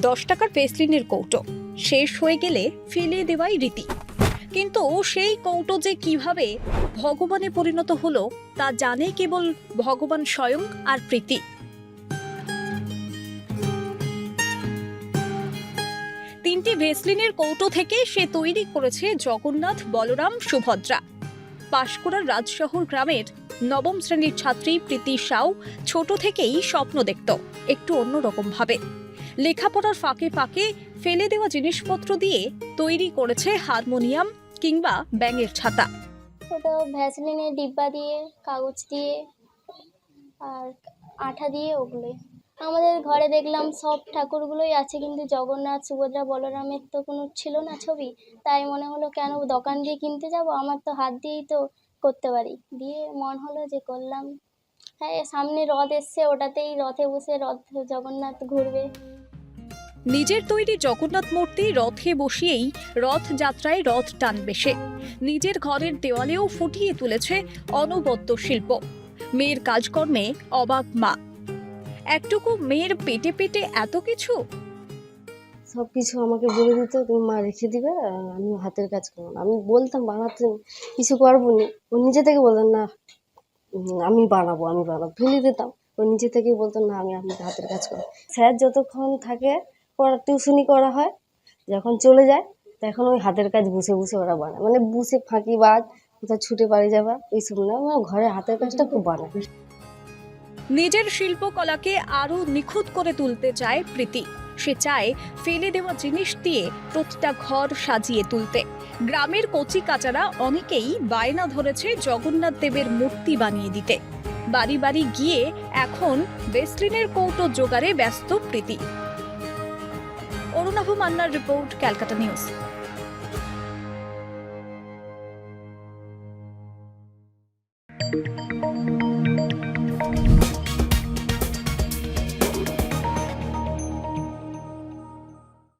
দশ টাকার পেসলিনের কৌটো। শেষ হয়ে গেলে ফেলে দেওয়াই রীতি। কিন্তু সেই কৌটো যে কীভাবে ভগবানে পরিণত হলো, তা জানে কেবল ভগবান স্বয়ং আর প্রীতি। তিনটি ভেসলিনের কৌটো থেকে সে তৈরি করেছে জগন্নাথ বলরাম সুভদ্রা। পাশকুড়ার রাজশহর গ্রামের নবম শ্রেণির ছাত্রী প্রীতি সাউ ছোট থেকেই স্বপ্ন দেখত, একটু অন্যরকম ভাবে লেখাপড়ার ফাঁকে ফাঁকে ফেলে দেওয়া জিনিসপত্র দিয়ে তৈরি করেছে হারমোনিয়াম কিংবা ব্যাঙের ছাতা। ওটা ভ্যাসলিনের ডিব্বা দিয়ে, কাগজ দিয়ে আর আঠা দিয়ে ওগুলোই। আমাদের ঘরে দেখলাম সব ঠাকুরগুলোই আছে, কিন্তু জগন্নাথ, সুভদ্রা, বলরামের তো কোনো ছিল না ছবি। তাই মনে হলো, কেন দোকান দিয়ে কিনতে যাব? আমার তো হাত দিয়েই তো করতে পারি। দিয়ে মন হলো যে করলাম। হ্যাঁ সামনে রথ এসছে, ওটাতেই রথে বসে রথ জগন্নাথ ঘুরবে। নিজের তৈরি জগন্নাথ মূর্তি রথে বসিয়েই রথযাত্রায় রথ টানবে সে। নিজের ঘরের দেওয়ালেও ফুটিয়ে তুলেছে অনবদ্য শিল্প। মেয়ের কাজকর্মে অবাক মা। একটুকু মেয়ের পেটে পেটে এত কিছু? সব কিছু আমাকে বলে দিত তুমি মা রেখে দিবে আমি হাতের কাজ করব। না আমি বলতাম বানাতে কিছু করব নি। ও নিজে থেকে বলতাম না আমি বানাবো আমি বানাবো। ফেলে দিতাম। ও নিজে থেকেই বলতো, না, আমি আমি হাতের কাজ করব। স্যার যতক্ষণ থাকে ওরা টিউশনি করা হয়। যখন চলে যায়, তখন ওই হাতের কাজ বসে বসে ওরা বানায়। মানে বসে ফাঁকি বাদ, কোথাও ছুটে বাড়ি যাবা ওইসব না। মানে ঘরে হাতের কাজটা খুব বানায়। নিজের শিল্পকলাকে আরও নিখুঁত করে তুলতে চায় প্রীতি। সে চায় ফেলে দেওয়া জিনিস দিয়ে প্রতিটা ঘর সাজিয়ে তুলতে। গ্রামের কচি কাচারা অনেকেই বায়না ধরেছে জগন্নাথ দেবের মূর্তি বানিয়ে দিতে। বাড়ি বাড়ি গিয়ে এখন বেসলিনের কৌটো জোগাড়ে ব্যস্ত প্রীতি। অরুণাভ মান্নার রিপোর্ট ক্যালকাটা নিউজ।